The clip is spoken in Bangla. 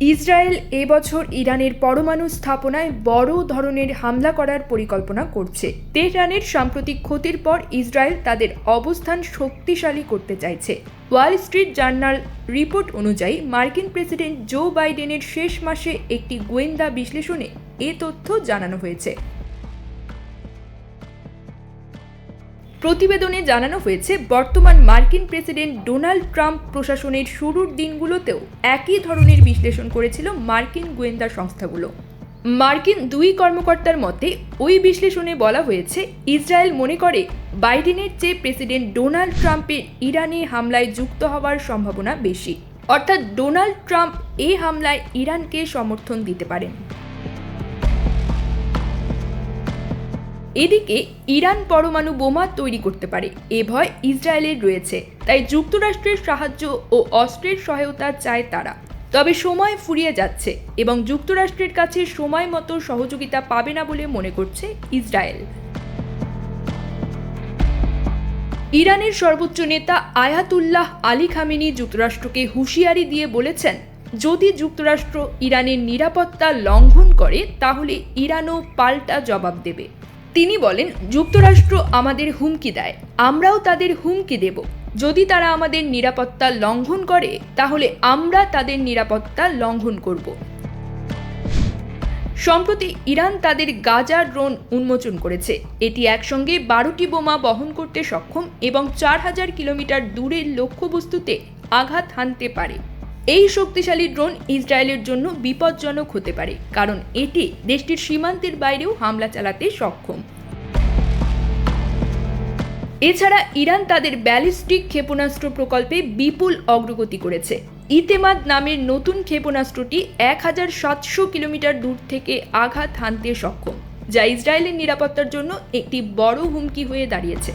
ইসরায়েল এবছর ইরানের পরমাণু স্থাপনায় বড় ধরনের হামলা করার পরিকল্পনা করছে। তেহরানের সাম্প্রতিক ক্ষতির পর ইসরায়েল তাদের অবস্থান শক্তিশালী করতে চাইছে। ওয়াল স্ট্রিট জার্নাল রিপোর্ট অনুযায়ী, মার্কিন প্রেসিডেন্ট জো বাইডেনের শেষ মাসে একটি গোয়েন্দা বিশ্লেষণে এ তথ্য জানানো হয়েছে। প্রতিবেদনে জানানো হয়েছে, বর্তমান মার্কিন প্রেসিডেন্ট ডোনাল্ড ট্রাম্প প্রশাসনের শুরুর দিনগুলোতেও একই ধরনের বিশ্লেষণ করেছিল মার্কিন গোয়েন্দা সংস্থাগুলো। মার্কিন দুই কর্মকর্তার মতে, ওই বিশ্লেষণে বলা হয়েছে, ইসরায়েল মনে করে বাইডেনের চেয়ে প্রেসিডেন্ট ডোনাল্ড ট্রাম্পের ইরানে হামলায় যুক্ত হওয়ার সম্ভাবনা বেশি। অর্থাৎ ডোনাল্ড ট্রাম্প এই হামলায় ইরানকে সমর্থন দিতে পারেন। এদিকে ইরান পরমাণু বোমা তৈরি করতে পারে। এ ভয় ইসরায়েলের রয়েছে। তাই যুক্তরাষ্ট্রের সাহায্য ও অস্ত্রের সহায়তা চায় তারা। তবে সময় ফুরিয়ে যাচ্ছে এবং যুক্তরাষ্ট্রের কাছে সময় মতো সহযোগিতা পাবে না বলে মনে করছে ইসরায়েল। ইরানের সর্বোচ্চ নেতা আয়াতুল্লাহ আলী খামেনি যুক্তরাষ্ট্রকে হুঁশিয়ারি দিয়ে বলেছেন, যদি যুক্তরাষ্ট্র ইরানের নিরাপত্তা লঙ্ঘন করে, তাহলে ইরানও পাল্টা জবাব দেবে। তিনি বলেন, যুক্তরাষ্ট্র আমাদের হুমকি দেয়। আমরাও তাদের হুমকি দেব। যদি তারা আমাদের নিরাপত্তা লঙ্ঘন করে, তাহলে আমরা তাদের নিরাপত্তা লঙ্ঘন করব। সম্প্রতি ইরান তাদের গাজা ড্রোন উন্মোচন করেছে। এটি একসঙ্গে বারোটি বোমা বহন করতে সক্ষম এবং চার হাজার কিলোমিটার দূরের লক্ষ্যবস্তুতে আঘাত হানতে পারে। এই শক্তিশালী ড্রোন ইসরায়েলের জন্য বিপজ্জনক হতে পারে, কারণ এটি দেশটির সীমান্তের বাইরেও হামলা চালাতে সক্ষম। এছাড়া ইরান তাদের ব্যালিস্টিক ক্ষেপণাস্ত্র প্রকল্পে বিপুল অগ্রগতি করেছে। ইতেমাদ নামের নতুন ক্ষেপণাস্ত্রটি এক হাজার সাতশো কিলোমিটার দূর থেকে আঘাত হানতে সক্ষম, যা ইসরায়েলের নিরাপত্তার জন্য একটি বড় হুমকি হয়ে দাঁড়িয়েছে।